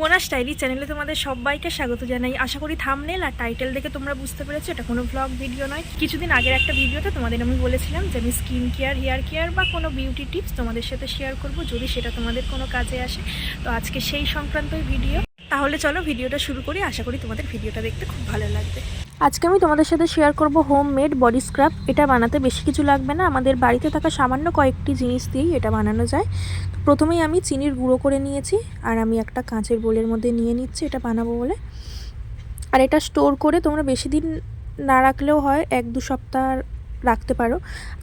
সুবনা স্টাইলি চ্যানেলে তোমাদের সবাইকে স্বাগত জানাই। আশা করি থামনেল আর টাইটেল দেখে তোমরা বুঝতে পেরেছ, এটা কোনো ব্লগ ভিডিও নয়। কিছুদিন আগের একটা ভিডিওতে তোমাদের আমি বলেছিলাম যে আমি স্কিন কেয়ার হেয়ার কেয়ার বা কোনো বিউটি টিপস তোমাদের সাথে শেয়ার করব, যদি সেটা তোমাদের কোনো কাজে আসে। তো আজকে সেই সংক্রান্তই ভিডিও তাহলে চলো ভিডিওটা শুরু করি। আশা করি তোমাদের ভিডিওটা দেখতে খুব ভালো লাগবে। আজকে আমি তোমাদের সাথে শেয়ার করব হোম মেড বডি স্ক্রাব এটা বানাতে বেশি কিছু লাগবে না। আমাদের বাড়িতে থাকা সামান্য কয়েকটি জিনিস দিয়েই এটা বানানো যায়। প্রথমেই আমি চিনির গুঁড়ো করে নিয়েছি আর আমি একটা কাঁচের বোলের মধ্যে নিয়ে নিচ্ছি এটা বানাবো বলে। আর এটা স্টোর করে তোমরা বেশি দিন না রাখলেও হয়, এক দু সপ্তাহ রাখতে পারো।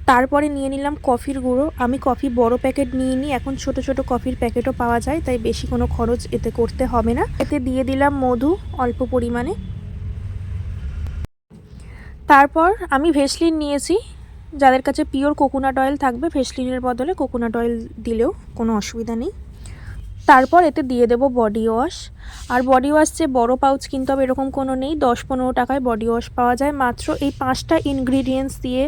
তারপরে নিয়ে নিলাম কফির গুঁড়ো। আমি কফি বড় প্যাকেট নিয়ে নিই। এখন ছোট ছোট কফির প্যাকেটও পাওয়া যায়, তাই বেশি কোনো খরচ এতে করতে হবে না। এতে দিয়ে দিলাম মধু, অল্প পরিমাণে। তারপর আমি ভেসলিন নিয়েছি। যাদের কাছে পিওর কোকোনাট অয়েল থাকবে, ভেসলিনের বদলে কোকোনাট অয়েল দিলেও কোনো অসুবিধা নেই। তারপর এতে দিয়ে দেব বডি ওয়াশ আর বডি ওয়াশ যে বড় পাউচ কিনতে হবে এরকম কোনো নেই, দশ পনেরো টাকায় বডি ওয়াশ পাওয়া যায়। মাত্র এই পাঁচটা ইনগ্রিডিয়েন্টস দিয়ে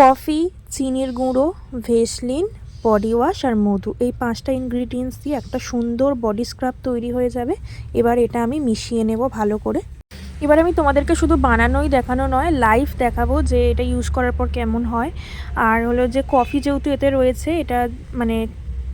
কফি চিনির গুঁড়ো ভেসলিন বডি ওয়াশ আর মধু, এই পাঁচটা ইনগ্রিডিয়েন্টস দিয়ে একটা সুন্দর বডি স্ক্রাব তৈরি হয়ে যাবে। এবার এটা আমি মিশিয়ে নেব ভালো করে। এবার আমি তোমাদেরকে শুধু বানানোই দেখানো নয় লাইভ দেখাবো যে এটা ইউজ করার পর কেমন হয়। আর হলো যে কফি যেহেতু এতে রয়েছে, এটা মানে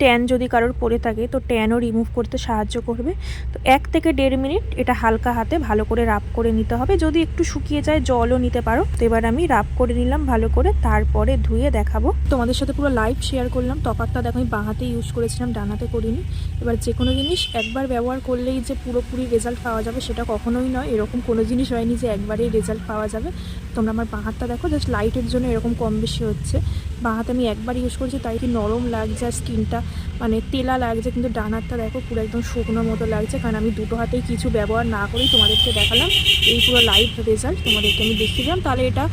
ট্যান যদি কারোর পড়ে থাকে, তো ট্যানও রিমুভ করতে সাহায্য করবে। তো এক থেকে দেড় মিনিট এটা হালকা হাতে ভালো করে রাব করে নিতে হবে। যদি একটু শুকিয়ে যায়, জলও নিতে পারো। তো এবার আমি রাব করে নিলাম ভালো করে, তারপরে ধুয়ে দেখাবো। তোমাদের সাথে পুরো লাইভ শেয়ার করলাম। তফাতটা দেখো, আমি বাঁহাতে ইউজ করেছিলাম ডানাতে করিনি। এবার যে কোনো জিনিস একবার ব্যবহার করলেই যে পুরোপুরি রেজাল্ট পাওয়া যাবে, সেটা কখনোই নয়। এরকম কোনো জিনিস হয়নি যে একবারেই রেজাল্ট পাওয়া যাবে। তোমরা আমার বাঁহাতটা দেখো জাস্ট লাইটের জন্য এরকম কম বেশি হচ্ছে। বাঁহাতে আমি একবার ইউজ করেছি, তাই কি নরম লাগছে আর স্কিনটা মানে তেলা লাগছে, কিন্তু ডানারটা দেখো পুরো একদম শুকনো মতো লাগছে। কারণ আমি দুটো হাতেই কিছু ব্যবহার না করেই তোমাদেরকে দেখালাম। এই পুরো লাইভ রেজাল্ট তোমাদেরকে আমি দেখিয়ে দিলাম। তাহলে এটা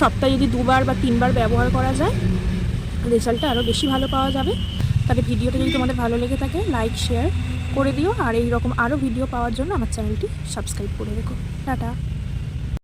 সপ্তাহে যদি দুবার বা তিনবার ব্যবহার করা যায় রেজাল্টটা আরও বেশি ভালো পাওয়া যাবে। তাহলে ভিডিওটা যদি তোমাদের ভালো লেগে থাকে লাইক শেয়ার করে দিও। আর এই রকম আরও ভিডিও পাওয়ার জন্য আমার চ্যানেলটি সাবস্ক্রাইব করে রেখো। টাটা।